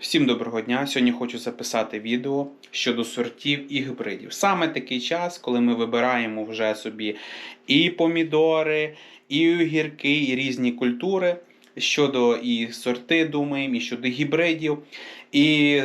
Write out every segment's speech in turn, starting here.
Всім доброго дня! Сьогодні хочу записати відео щодо сортів і гібридів. Саме такий час, коли ми вибираємо вже собі і помідори, і огірки, і різні культури. Щодо і сорти думаємо, і щодо гібридів. І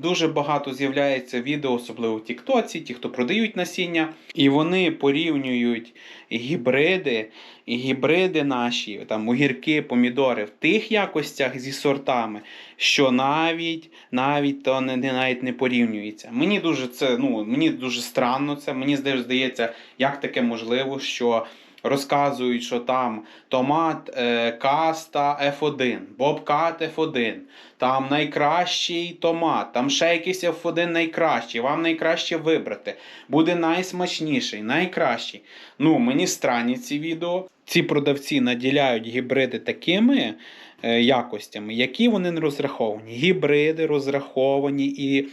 дуже багато з'являється відео, особливо в Тіктоці, ті, хто продають насіння, і вони порівнюють гібриди, гібриди наші, там огірки, помідори в тих якостях зі сортами, що навіть навіть то не, навіть не порівнюється. Мені дуже це ну мені дуже странно це. Мені здає- здається, як таке можливо, що. Розказують, що там томат е, Каста F1, Бобкат F1, там найкращий томат, там ще якийсь F1 найкращий, вам найкраще вибрати. Буде найсмачніший, найкращий. Ну, мені странні ці відео. Ці продавці наділяють гібриди такими якостями, які вони не розраховані. Гібриди розраховані і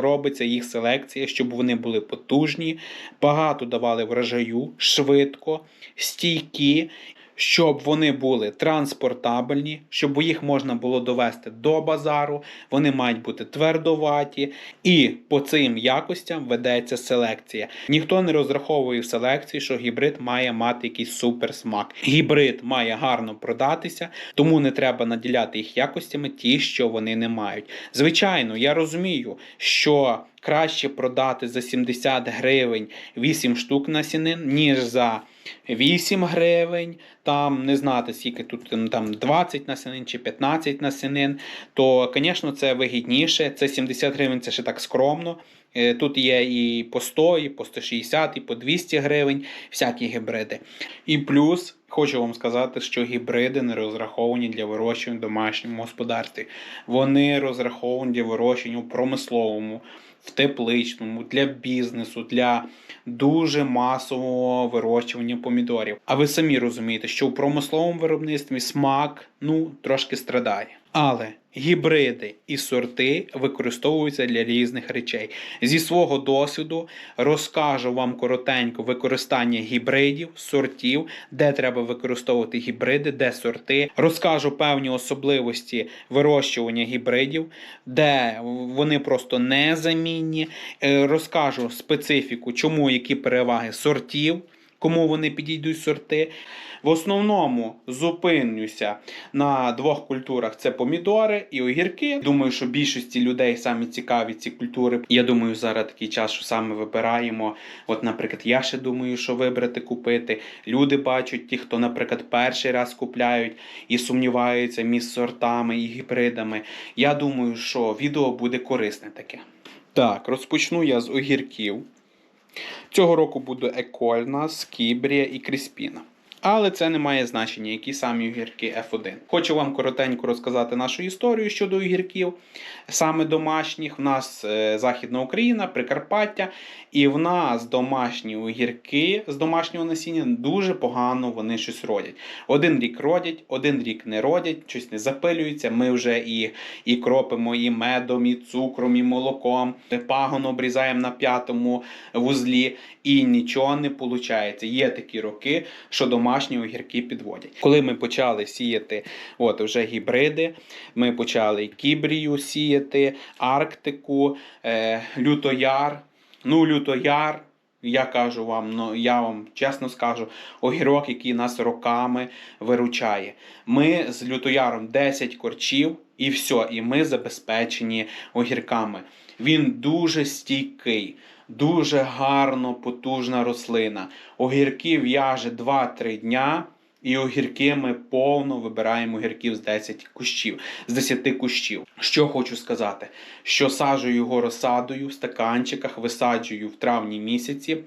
робиться їх селекція, щоб вони були потужні, багато давали врожаю, швидко, стійкі. Щоб вони були транспортабельні, щоб їх можна було довести до базару, вони мають бути твердоваті, і по цим якостям ведеться селекція. Ніхто не розраховує в селекції, що гібрид має мати якийсь суперсмак. Гібрид має гарно продатися, тому не треба наділяти їх якостями ті, що вони не мають. Звичайно, я розумію, що краще продати за 70 гривень 8 штук насінин, ніж за 8 гривень, там не знати, скільки тут там 20 насінин чи 15 насінин, то, звісно, це вигідніше. Це 70 гривень, це ще так скромно. Е, Тут є і по 100, і по 160, і по 200 гривень, всякі гібриди. І плюс хочу вам сказати, що гібриди не розраховані для вирощування в домашньому господарстві. Вони розраховані для вирощування у промисловому, в тепличному, для бізнесу, для дуже масового вирощування помідорів. А ви самі розумієте, що у промисловому виробництві смак ну трошки страдає. Але гібриди і сорти використовуються для різних речей. Зі свого досвіду розкажу вам коротенько використання гібридів, сортів, де треба використовувати гібриди, де сорти. Розкажу певні особливості вирощування гібридів, де вони просто незамінні. Е, Розкажу специфіку, чому які переваги сортів. Кому вони підійдуть сорти. В основному зупинюся на двох культурах: це помідори і огірки. Думаю, що більшості людей самі цікаві ці культури. Я думаю, зараз такий час, що саме вибираємо. От, наприклад, я ще думаю, що вибрати купити. Люди бачать, ті, хто, наприклад, перший раз купляють і сумніваються між сортами і гібридами. Я думаю, що відео буде корисне таке. Так, розпочну я з огірків. Цього року буде Екольна, Скібрія і Кріспіна. Але це не має значення, які самі огірки F1. Хочу вам коротенько розказати нашу історію щодо огірків, саме домашніх. В нас е, Західна Україна, Прикарпаття, і в нас домашні огірки з домашнього насіння дуже погано вони щось родять. Один рік родять, один рік не родять, щось не запилюється. Ми вже і, і кропимо і медом, і цукром, і молоком. Пагон обрізаємо на п'ятому вузлі, і нічого не виходить. Є такі роки, що домашні огірки підводять. Коли ми почали сіяти от вже гібриди, ми почали кібрію сіяти, Арктику, е, лютояр. Ну, лютояр. Я кажу вам, ну я вам чесно скажу, огірок, який нас роками виручає. Ми з лютояром 10 корчів і все, і ми забезпечені огірками. Він дуже стійкий, дуже гарно потужна рослина. Огірки в'яже 2-3 дня. І огірки ми повно вибираємо огірків з 10 кущів, з 10 кущів. Що хочу сказати, що саджу його розсадою в стаканчиках, висаджую в травні місяці.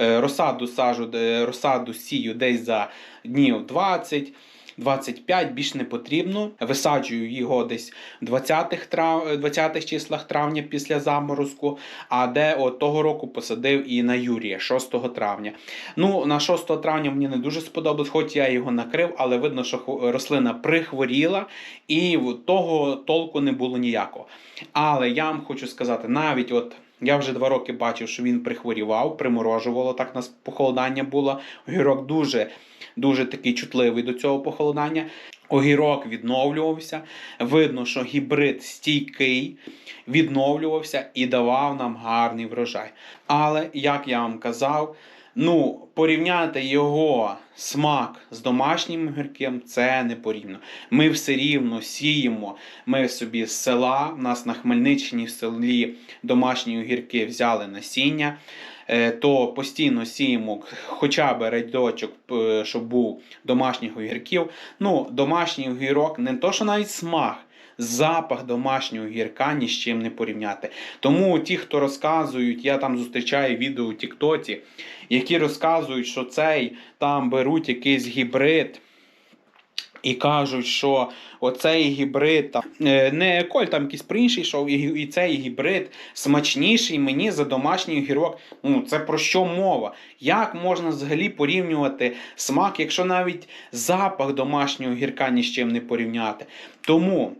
Е, Розсаду саджу, е, розсаду сію десь за днів 20. 25 більш не потрібно. Висаджую його десь в 20-х, трав... 20-х числах травня після заморозку. А де от того року посадив і на Юрія 6 травня. Ну, на 6 травня мені не дуже сподобалось, хоч я його накрив, але видно, що рослина прихворіла, і того толку не було ніякого. Але я вам хочу сказати, навіть от Я вже два роки бачив, що він прихворівав, приморожувало, так нас похолодання було. Огірок дуже, дуже такий чутливий до цього похолодання. Огірок відновлювався. Видно, що гібрид стійкий, відновлювався і давав нам гарний врожай. Але, як я вам казав, ну, порівняти його смак з домашнім огірком це не порівняно. Ми все рівно сіємо. Ми собі з села, у нас на Хмельниччині в селі домашні огірки взяли насіння. Е, То постійно сіємо хоча б рядочок, щоб був домашніх огірків. Ну, домашній огірок не то, що навіть смак, запах домашнього гірка ні з чим не порівняти. Тому ті, хто розказують, я там зустрічаю відео у Тіктоці, які розказують, що цей там беруть якийсь гібрид. І кажуть, що оцей гібрид там е, не коль там якийсь інший і, і цей гібрид смачніший мені за домашній огірок. Ну це про що мова? Як можна взагалі порівнювати смак, якщо навіть запах домашнього гірка ні з чим не порівняти? Тому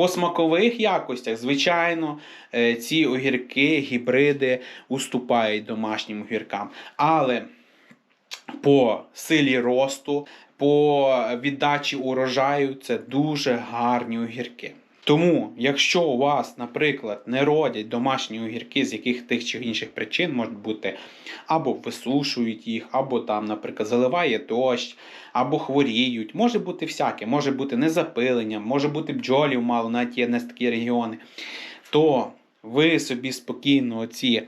по смакових якостях, звичайно, е, ці огірки, гібриди уступають домашнім огіркам. Але по силі росту, по віддачі урожаю це дуже гарні огірки. Тому, якщо у вас, наприклад, не родять домашні огірки з яких тих чи інших причин, може бути або висушують їх, або там, наприклад, заливає дощ, або хворіють, може бути всяке, може бути незапилення, може бути бджолів мало, навіть є не такі регіони, то ви собі спокійно оці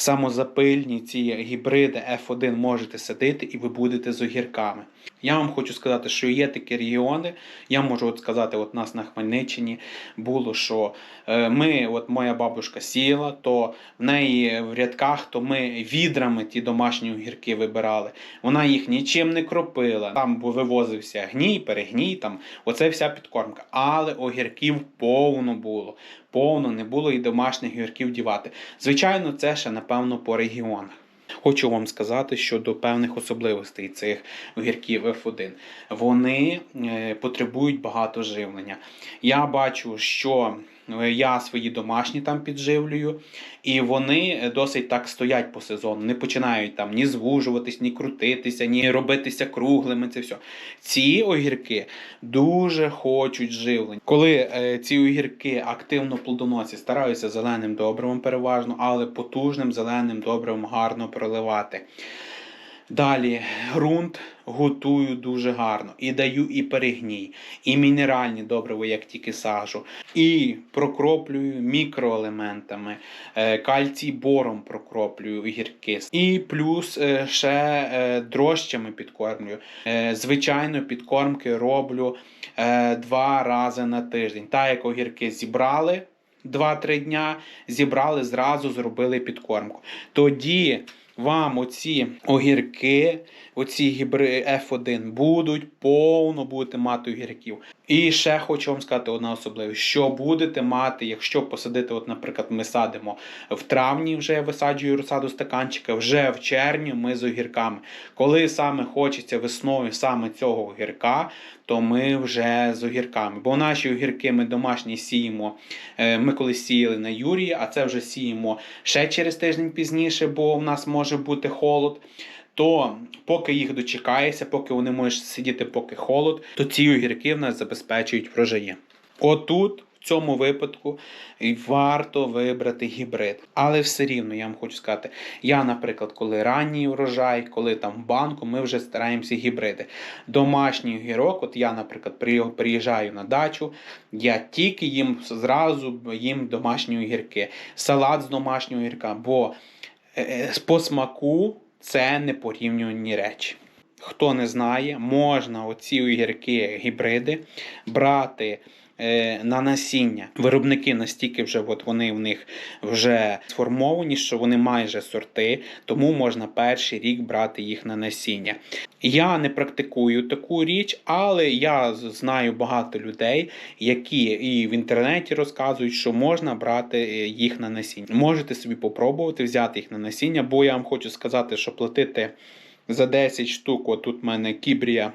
самозапильні, ці гібриди F1 можете садити і ви будете з огірками. Я вам хочу сказати, що є такі регіони. Я можу от сказати, от нас на Хмельниччині було, що е, ми, от моя бабушка сіла, то в неї в рядках, то ми відрами ті домашні огірки вибирали. Вона їх нічим не кропила. Там вивозився гній, перегній, там оце вся підкормка. Але огірків повно було. Повно не було і домашніх огірків дівати. Звичайно, це ще напевно по регіонах. Хочу вам сказати щодо певних особливостей цих огірків F1. Вони е, потребують багато живлення. Я бачу, що я свої домашні там підживлюю, і вони е, досить так стоять по сезону. Не починають там ні звужуватись, ні крутитися, ні робитися круглими. Це все. Ці огірки дуже хочуть живлення. Коли е, ці огірки активно плодоносять, стараюся зеленим добривом переважно, але потужним зеленим добривом гарно проливати. Далі ґрунт готую дуже гарно. І даю і перегній, і мінеральні добрива, як тільки сажу, і прокроплюю мікроелементами, е, кальцій бором прокроплюю гірки. І плюс е, ще е, дрожчами підкормлюю. Звичайно, підкормки роблю два рази на тиждень. Так як огірки зібрали. 2-3 дня зібрали, зразу зробили підкормку. Тоді вам оці огірки, оці гібри F1 будуть повно будете мати огірків. І ще хочу вам сказати одна особливість, що будете мати, якщо посадити, от, наприклад, ми садимо в травні, вже висаджую розсаду стаканчика, вже в червні ми з огірками. Коли саме хочеться весною саме цього огірка, то ми вже з огірками. Бо наші огірки ми домашні сіємо. е, Ми колись сіяли на Юрії, а це вже сіємо ще через тиждень пізніше, бо в нас може бути холод. То поки їх дочекаєшся, поки вони можуть сидіти, поки холод, то ці огірки в нас забезпечують врожаї. Отут, в цьому випадку, варто вибрати гібрид. Але все рівно я вам хочу сказати, я, наприклад, коли ранній урожай, коли там в банку, ми вже стараємося гібриди. Домашній огірок, от я, наприклад, приїжджаю на дачу, я тільки їм зразу їм домашні огірки, салат з домашнього огірка, бо е, е, по смаку це непорівнювані речі. Хто не знає, можна оці огірки гібриди брати на насіння. Виробники настільки вже от вони в них вже сформовані, що вони майже сорти, тому можна перший рік брати їх на насіння. Я не практикую таку річ, але я знаю багато людей, які і в інтернеті розказують, що можна брати е, їх на насіння. Можете собі попробувати взяти їх на насіння, бо я вам хочу сказати, що платити за 10 штук, отут в мене кібрія.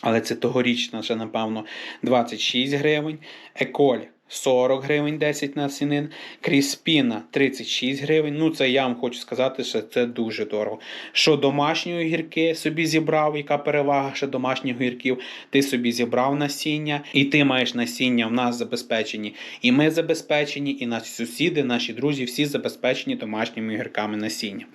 Але це тогорічна ще, напевно, 26 гривень. Еколь 40 гривень 10 насінин, кріспіна 36 гривень. Ну, це я вам хочу сказати, що це дуже дорого. Що домашні огірки собі зібрав, яка перевага ще домашніх огірків, ти собі зібрав насіння, і ти маєш насіння в нас забезпечені. І ми забезпечені, і наші сусіди, наші друзі, всі забезпечені домашніми огірками насіння.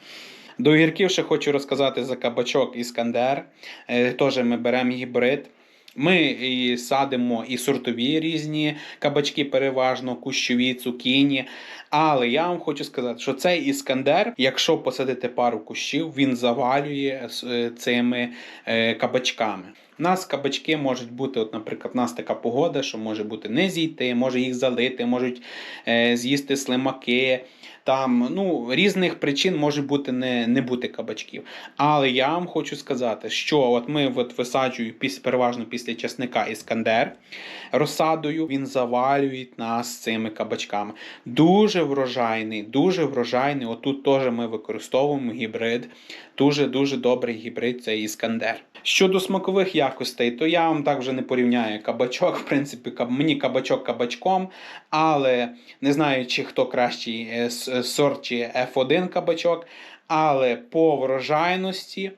До огірків ще хочу розказати за кабачок Іскандер. Е, Теж ми беремо гібрид. Ми і садимо і сортові різні кабачки, переважно кущові, цукіні. Але я вам хочу сказати, що цей іскандер, якщо посадити пару кущів, він завалює з, е, цими е, кабачками. У нас кабачки можуть бути, от, наприклад, у нас така погода, що може бути не зійти, може їх залити, можуть е, з'їсти слимаки. Там ну, різних причин може бути не, не бути кабачків. Але я вам хочу сказати, що от ми от висаджую піс, переважно після часника іскандер розсадою, він завалює нас цими кабачками. Дуже врожайний, дуже врожайний. Отут теж ми використовуємо гібрид. Дуже-дуже добрий гібрид це іскандер. Щодо смакових якостей, то я вам так вже не порівняю кабачок. В принципі, мені кабачок кабачком, але не знаю, чи хто кращий е, сорт чи F1 кабачок, але по врожайності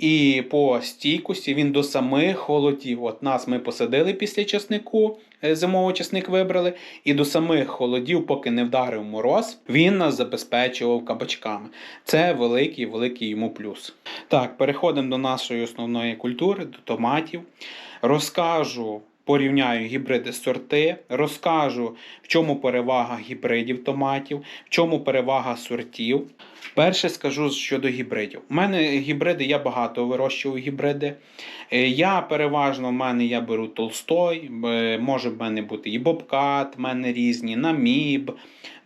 і по стійкості він до самих холодів. От нас ми посадили після часнику, е, зимовий часник вибрали, і до самих холодів, поки не вдарив мороз, він нас забезпечував кабачками. Це великий, великий йому плюс. Так, переходимо до нашої основної культури, до томатів. Розкажу. Порівняю гібриди сорти, розкажу, в чому перевага гібридів томатів, в чому перевага сортів. Перше скажу щодо гібридів. У мене гібриди, я багато вирощую гібриди. Е, Я переважно в мене я беру Толстой, е, може в мене бути і Бобкат, в мене різні, наміб,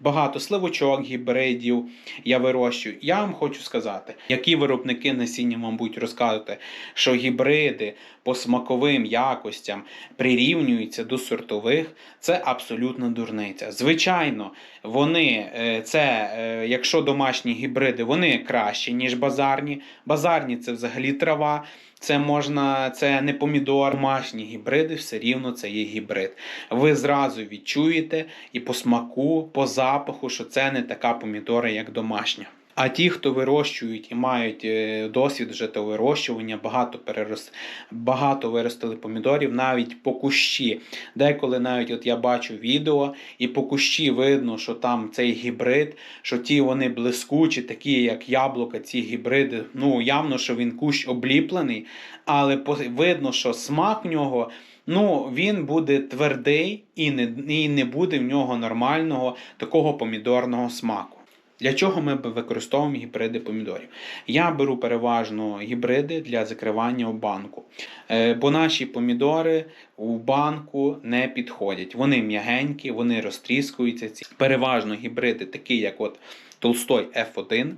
багато сливочок гібридів я вирощую. Я вам хочу сказати, які виробники насіння вам будуть розказувати, що гібриди по смаковим якостям прирівнюються до сортових, це абсолютно дурниця. Звичайно, вони е, це, якщо домашні гібриди, вони кращі, ніж базарні. Базарні це взагалі трава. Це можна, це не помідор, домашні гібриди, все рівно це є гібрид. Ви зразу відчуєте і по смаку, по запаху, що це не така помідора, як домашня. А ті, хто вирощують і мають е, досвід вже того вирощування, багато перерос... багато виростили помідорів, навіть по кущі. Деколи навіть от я бачу відео, і по кущі видно, що там цей гібрид, що ті вони блискучі, такі як яблука, ці гібриди. Ну явно, що він кущ обліплений, але видно, що смак в нього. Ну, він буде твердий і не, і не буде в нього нормального такого помідорного смаку. Для чого ми використовуємо гібриди помідорів? Я беру переважно гібриди для закривання в банку. Е, бо наші помідори у банку не підходять. Вони м'ягенькі, вони розтріскуються. Переважно гібриди, такі як от Толстой F1.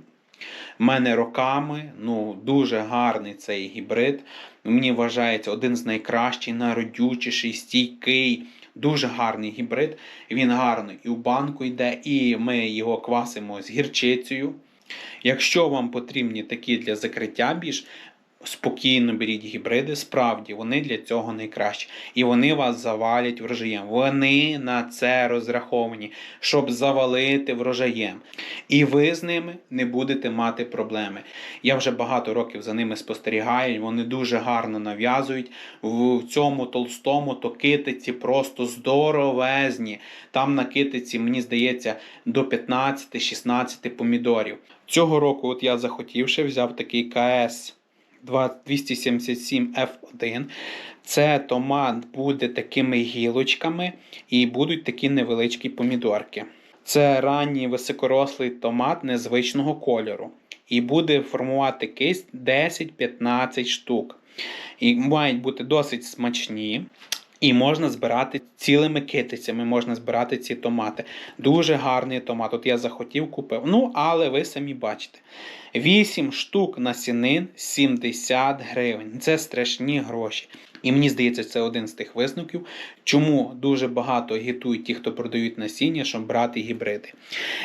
У мене роками ну, дуже гарний цей гібрид. Мені вважається один з найкращих, найродючіший, стійкий, дуже гарний гібрид. Він гарно і в банку йде, і ми його квасимо з гірчицею. Якщо вам потрібні такі для закриття більш, спокійно беріть гібриди, справді вони для цього найкращі. І вони вас завалять врожаєм. Вони на це розраховані, щоб завалити врожаєм. І ви з ними не будете мати проблеми. Я вже багато років за ними спостерігаю, вони дуже гарно нав'язують. В цьому толстому то китиці просто здоровезні. Там на китиці, мені здається, до 15-16 помідорів. Цього року от я захотівши, взяв такий КС 277 F1. Це томат буде такими гілочками і будуть такі невеличкі помідорки. Це ранній високорослий томат незвичного кольору. І буде формувати кисть 10-15 штук. І мають бути досить смачні. І можна збирати цілими китицями, можна збирати ці томати. Дуже гарний томат. От я захотів купив. Ну, але ви самі бачите. 8 штук насінин 70 гривень. Це страшні гроші. І мені здається, це один з тих висновків, чому дуже багато агітують ті, хто продають насіння, щоб брати гібриди.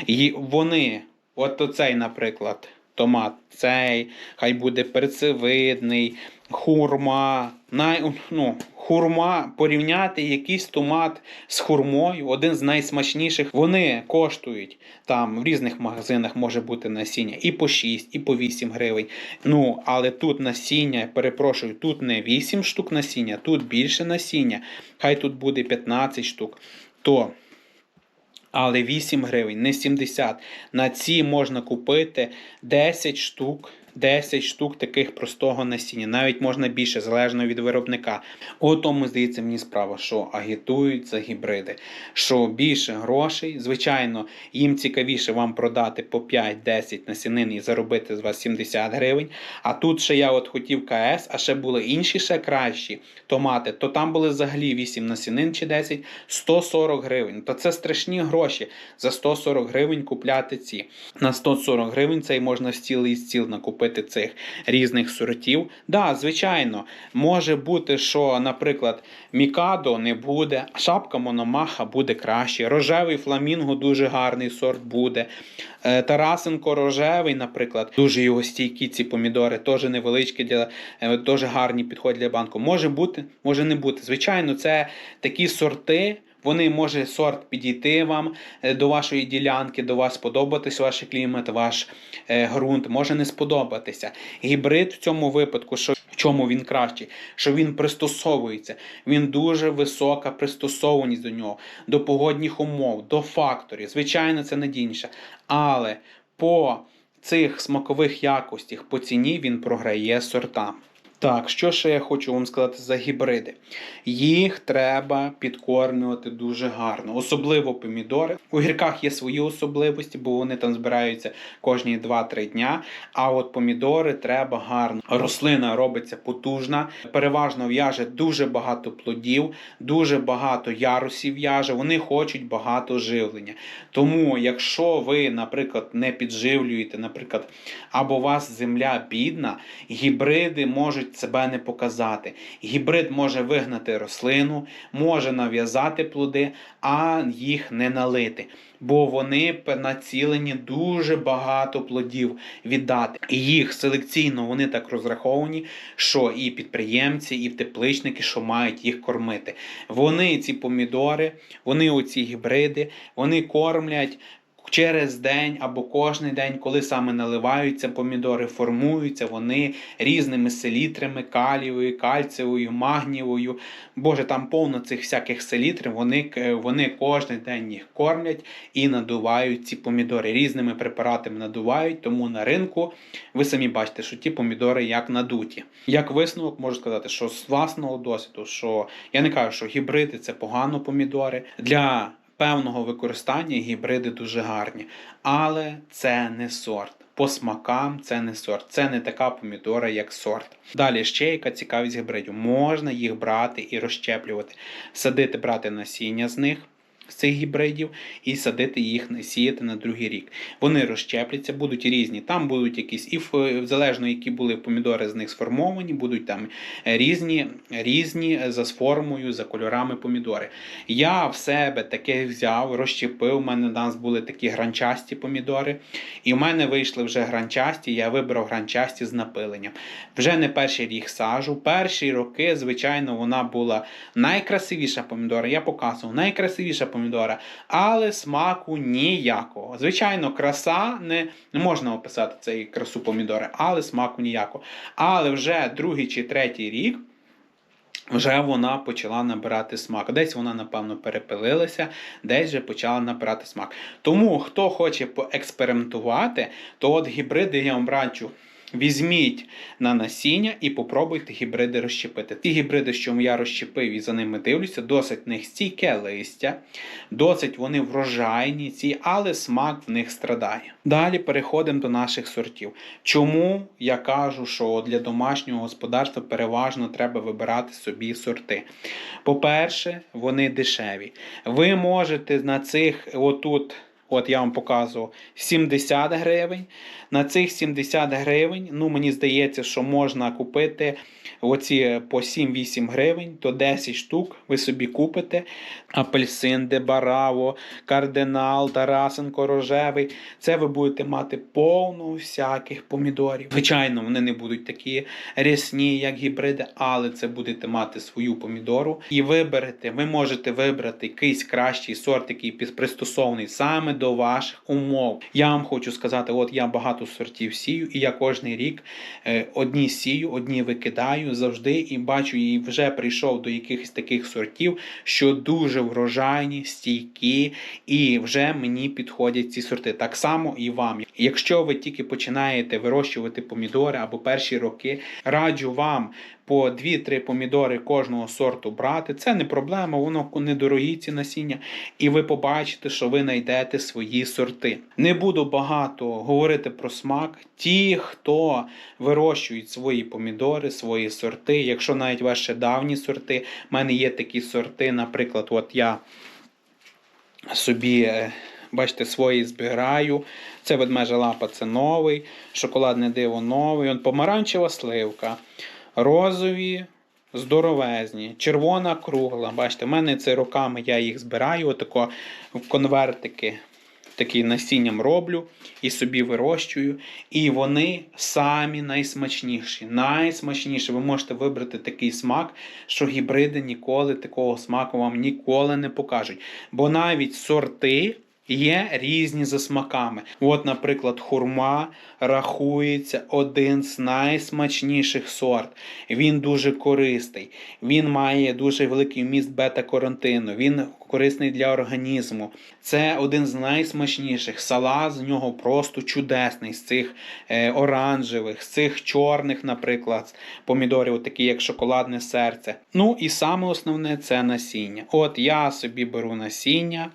І вони, от оцей, наприклад, томат цей, хай буде перцевидний, хурма. Най, ну, хурма, порівняти якийсь томат з хурмою, один з найсмачніших. Вони коштують там в різних магазинах може бути насіння і по 6, і по 8 гривень. Ну, але тут насіння, перепрошую, тут не 8 штук насіння, тут більше насіння. Хай тут буде 15 штук. То але 8 гривень, не 70. На ці можна купити 10 штук. 10 штук таких простого насіння, навіть можна більше, залежно від виробника. У тому, здається, мені справа, що агітують за гібриди, що більше грошей. Звичайно, їм цікавіше вам продати по 5-10 насінин і заробити з вас 70 гривень. А тут ще я от хотів КС, а ще були інші ще кращі томати, то там були взагалі 8 насінин чи 10, 140 гривень. То це страшні гроші за 140 гривень купляти ці. На 140 гривень цей можна в цілий стіл накупити цих різних сортів. Да, звичайно, може бути, що, наприклад, Мікадо не буде, шапка Мономаха буде краще. Рожевий фламінго дуже гарний сорт буде. Е, Тарасенко рожевий, наприклад, дуже його стійкі ці помідори, теж невеличкі, для, е, теж гарні підходять для банку. Може бути, може не бути. Звичайно, це такі сорти. Вони може сорт підійти вам е, до вашої ділянки, до вас сподобатись ваш клімат, ваш е, ґрунт, може не сподобатися. Гібрид в цьому випадку, що в чому він кращий, що він пристосовується, він дуже висока пристосованість до нього, до погодних умов, до факторів. Звичайно, це надійніше. Але по цих смакових якостях, по ціні він програє сортам. Так, що ще я хочу вам сказати за гібриди? Їх треба підкормлювати дуже гарно, особливо помідори. У гірках є свої особливості, бо вони там збираються кожні 2-3 дня. А от помідори треба гарно. Рослина робиться потужна, переважно в'яже дуже багато плодів, дуже багато ярусів в'яже. Вони хочуть багато живлення. Тому, якщо ви, наприклад, не підживлюєте, наприклад, або у вас земля бідна, гібриди можуть себе не показати. Гібрид може вигнати рослину, може нав'язати плоди, а їх не налити. Бо вони націлені дуже багато плодів віддати. І їх селекційно вони так розраховані, що і підприємці, і тепличники, що мають їх кормити. Вони ці помідори, вони оці гібриди, вони кормлять через день або кожний день, коли саме наливаються помідори, формуються вони різними селітрами, калієвою, кальцієвою, магнієвою. Боже, там повно цих всяких селітрів. Вони, вони кожен день їх кормлять і надувають ці помідори. Різними препаратами надувають, тому на ринку ви самі бачите, що ті помідори як надуті. Як висновок можу сказати, що з власного досвіду, що я не кажу, що гібриди це погано помідори. Для певного використання гібриди дуже гарні, але це не сорт. По смакам це не сорт, це не така помідора, як сорт. Далі ще яка цікавість гібридів. Можна їх брати і розщеплювати, садити, брати насіння з них. Цих гібридів і садити їх, сіяти на другий рік. Вони розщепляться, будуть різні. Там будуть якісь, і залежно, які були помідори з них сформовані, будуть там різні різні за формою, за кольорами помідори. Я в себе таке взяв, розщепив. У мене у нас були такі гранчасті помідори. І в мене вийшли вже гранчасті, я вибрав гранчасті з напиленням. Вже не перший рік сажу. Перші роки, звичайно, вона була найкрасивіша помідора. Я показував, найкрасивіша помідора, але смаку ніякого. Звичайно, краса не, не можна описати цей красу помідори, але смаку ніякого. Але вже другий чи третій рік. Вже вона почала набирати смак. Десь вона, напевно, перепилилася, десь вже почала набирати смак. Тому, хто хоче поекспериментувати, то от гібриди я вам раджу. Візьміть на насіння і попробуйте гібриди розщепити. Ті гібриди, що я розщепив і за ними дивлюся, досить в них стійке листя, досить вони врожайні, ці, але смак в них страдає. Далі переходимо до наших сортів. Чому я кажу, що для домашнього господарства переважно треба вибирати собі сорти? По-перше, вони дешеві. Ви можете на цих отут От я вам показував 70 гривень. На цих 70 гривень, ну мені здається, що можна купити оці по 7-8 гривень, то 10 штук ви собі купите. Апельсин, Дебараво, Кардинал, Тарасенко, Рожевий. Це ви будете мати повно всяких помідорів. Звичайно, вони не будуть такі рясні, як гібриди, але це будете мати свою помідору і виберете. Ви можете вибрати якийсь кращий сорт, який пристосований саме до ваших умов. Я вам хочу сказати, от я багато сортів сію, і я кожний рік е, одні сію, одні викидаю завжди і бачу, і вже прийшов до якихось таких сортів, що дуже врожайні, стійкі, і вже мені підходять ці сорти. Так само і вам. Якщо ви тільки починаєте вирощувати помідори або перші роки, раджу вам по 2-3 помідори кожного сорту брати. Це не проблема, воно недорогі ці насіння, і ви побачите, що ви знайдете свої сорти. Не буду багато говорити про смак. Ті, хто вирощують свої помідори, свої сорти, якщо навіть ваші давні сорти, в мене є такі сорти, наприклад, от я собі. е, Бачите, свої збираю. Це ведмежа лапа, це новий, шоколадне диво новий. Он помаранчева сливка, розові, здоровезні, червона кругла. Бачите, в мене це роками я їх збираю, отако в конвертики. Такі насінням роблю і собі вирощую. І вони самі найсмачніші. Найсмачніші. Ви можете вибрати такий смак, що гібриди ніколи такого смаку вам ніколи не покажуть. Бо навіть сорти є різні за смаками. От, наприклад, хурма рахується один з найсмачніших сорт. Він дуже корисний, він має дуже великий вміст бета-каротину, він корисний для організму. Це один з найсмачніших. Салат з нього просто чудесний. З цих е, оранжевих, з цих чорних, наприклад, помідорів, такі як шоколадне серце. Ну і саме основне це насіння. От я собі беру насіння.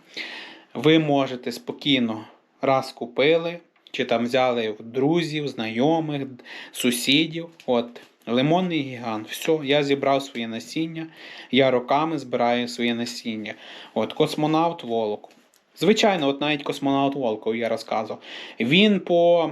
Ви можете спокійно раз купили, чи там взяли друзів, знайомих, сусідів. От, лимонний гігант. Все, я зібрав своє насіння. Я роками збираю своє насіння. От, космонавт Волок. Звичайно, от навіть космонавт Волков я розказував. Він по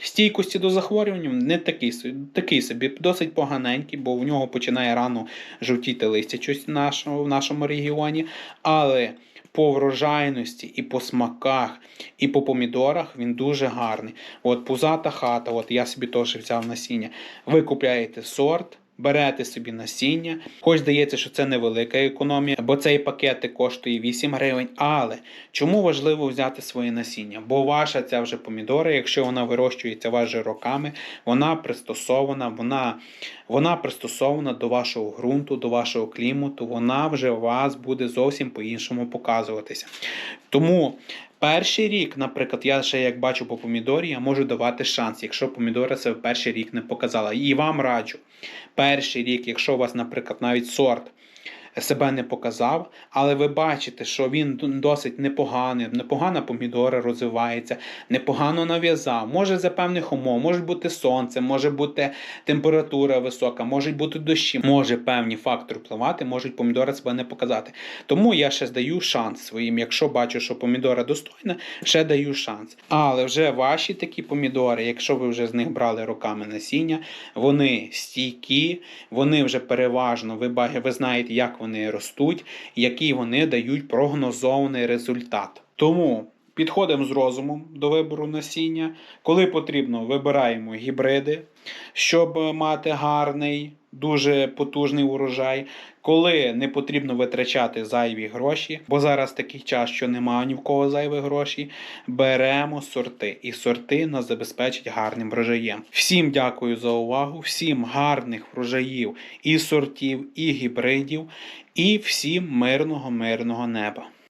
стійкості до захворювань не такий, такий собі, досить поганенький, бо в нього починає рано жовтіти листя щось в нашому регіоні. Але по врожайності і по смаках, і по помідорах він дуже гарний. От пузата хата, от я собі теж взяв насіння. Ви купляєте сорт. Берете собі насіння, хоч здається, що це невелика економія, бо цей пакетик коштує 8 гривень. Але чому важливо взяти своє насіння? Бо ваша ця вже помідора, якщо вона вирощується вас роками, вона пристосована, вона, вона пристосована до вашого ґрунту, до вашого клімату, вона вже у вас буде зовсім по-іншому показуватися. Тому перший рік, наприклад, я ще як бачу по помідорі, я можу давати шанс, якщо помідора себе перший рік не показала. І вам раджу. Перший рік, якщо у вас, наприклад, навіть сорт себе не показав, але ви бачите, що він досить непоганий, непогана помідора розвивається, непогано нав'язав. Може за певних умов, може бути сонце, може бути температура висока, можуть бути дощі, може певні фактори впливати, можуть помідори себе не показати. Тому я ще даю шанс своїм. Якщо бачу, що помідора достойна, ще даю шанс. Але вже ваші такі помідори, якщо ви вже з них брали роками насіння, вони стійкі, вони вже переважно, ви, ви знаєте, як вони ростуть, який вони дають прогнозований результат. Тому підходимо з розумом до вибору насіння. Коли потрібно, вибираємо гібриди, щоб мати гарний, дуже потужний урожай. Коли не потрібно витрачати зайві гроші, бо зараз такий час, що немає ні в кого зайвих грошей, беремо сорти, і сорти нас забезпечать гарним врожаєм. Всім дякую за увагу, всім гарних врожаїв і сортів, і гібридів, і всім мирного, мирного неба.